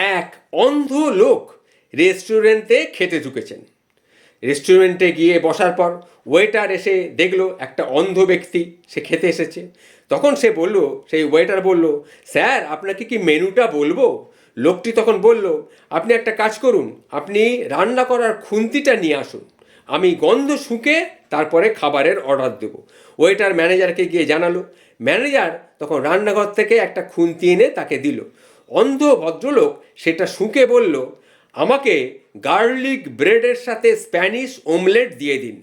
এক অন্ধ লোক রেস্টুরেন্টে খেতে ঢুকেছেন। রেস্টুরেন্টে গিয়ে বসার পর ওয়েটার এসে দেখল একটা অন্ধ ব্যক্তি, সে খেতে এসেছে। তখন সে বলল, সেই ওয়েটার বলল, স্যার, আপনাকে কি মেনুটা বলব? লোকটি তখন বলল, আপনি একটা কাজ করুন, আপনি রান্না করার খুন্তিটা নিয়ে আসুন। আমি গন্ধ শুঁকে তারপরে খাবারের অর্ডার দেবো। ওয়েটার ম্যানেজারকে গিয়ে জানালো। ম্যানেজার তখন রান্নাঘর থেকে একটা খুন্তি এনে তাকে দিল। অন্ধ ভদ্রলোক সেটা শুঁকে বলল, আমাকে গার্লিক ব্রেডের সাথে স্প্যানিশ ওমলেট দিয়ে দিন।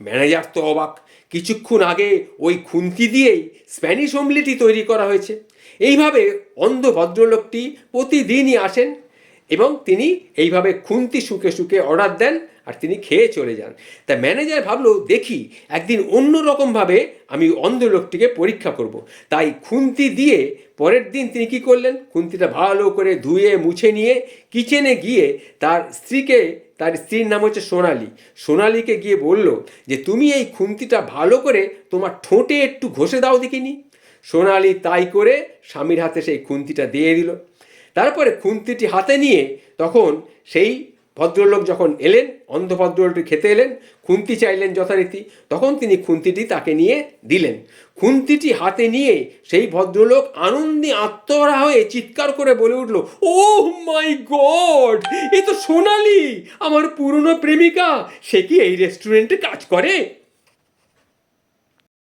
ম্যানেজার তো অবাক। কিছুক্ষণ আগে ওই খুন্তি দিয়েই স্প্যানিশ অমলেটই তৈরি করা হয়েছে। এইভাবে অন্ধ ভদ্রলোকটি প্রতিদিনই আসেন এবং তিনি এইভাবে খুন্তি শুকে শুকে অর্ডার দেন আর তিনি খেয়ে চলে যান। তা ম্যানেজার ভাবলো, দেখি, একদিন অন্য রকমভাবে আমি অন্ধ লোকটিকে পরীক্ষা করব। তাই খুন্তি দিয়ে পরের দিন তিনি কি করলেন? খুন্তিটা ভালো করে ধুয়ে, মুছে নিয়ে কিচেনে গিয়ে তার স্ত্রীকে, তার স্ত্রীর নাম হচ্ছে সোনালি। সোনালিকে গিয়ে বলল যে, তুমি এই খুন্তিটা ভালো করে তোমার ঠোঁটে একটু ঘষে দাও দেখিনি? সোনালি তাই করে স্বামীর হাতে সেই খুন্তিটা দিয়ে দিল। তারপরে খুন্তিটি হাতে নিয়ে তখন সেই ভদ্রলোক যখন এলেন, অন্ধ ভদ্রলোকটি খেতে এলেন, খুন্তি চাইলেন যথারীতি, তখন তিনি খুন্তিটি তাকে নিয়ে দিলেন। খুন্তিটি হাতে নিয়ে সেই ভদ্রলোক আনন্দে আত্মহারা হয়ে চিৎকার করে বলে উঠল ও মাই গড! এ তো সোনালি! আমার পুরনো প্রেমিকা! সে কি এই রেস্টুরেন্টে কাজ করে?